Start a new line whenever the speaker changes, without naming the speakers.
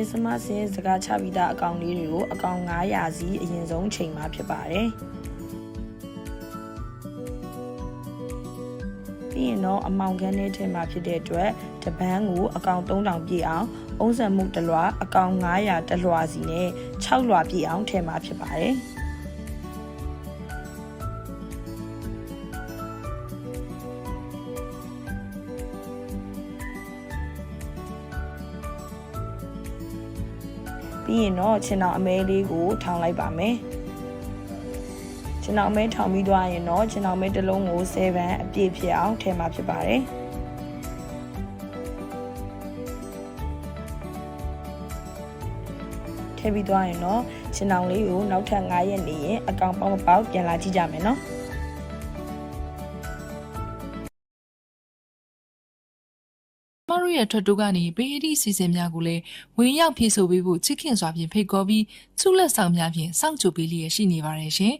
ခရစ်စမတ်ရဲ့စကားချပြီးသားအကောင့်လေးတွေကိုအကောင့်900စီအရင်ဆုံးချိန်မှာဖြစ်ပါတယ်ပြီးရင်တော့အမောင်ခန်းနဲ့ထည့်မှာဖြစ်တဲ့အတွက်တပန်းကိုအကောင့်3000ပြည့်အောင်အုံးစံမှုတစ်လွှာအကောင့်900တစ်လွှာစီနဲ့6လွှာပြည့်အောင်ထည့်မှာဖြစ်ပါတယ် ပြီးရင်တော့ခြင်တော်အမဲလေးကိုထောင်လိုက်ပါမယ်ခြင်တော်အမဲထောင်ပြီးသွားရင်တော့ခြင်တော်အမဲတစ်လုံးကို7ဗန်အပြည့်ဖြစ်အောင်ထည့်မှာဖြစ်ပါတယ်ထည့်ပြီးသွားရင်တော့ခြင်တော်လေးကိုနောက်ထပ်9ရက်နေရင်အကောင်ပေါက်မပေါက်ပြန်လာကြည့်ကြမယ်နော်
မတို့ရဲ့ထွက်တိုးကနေဘေးအသည့်စီစဉ်များကိုလည်းဝင်ရောက်ဖြည့်ဆို့ပေးဖို့ချစ်ခင်စွာဖြင့်ဖိတ်ခေါ်ပြီးသူ့လက်ဆောင်များဖြင့်စောင့်ကြိုပေးလျက်ရှိနေပါတယ်ရှင်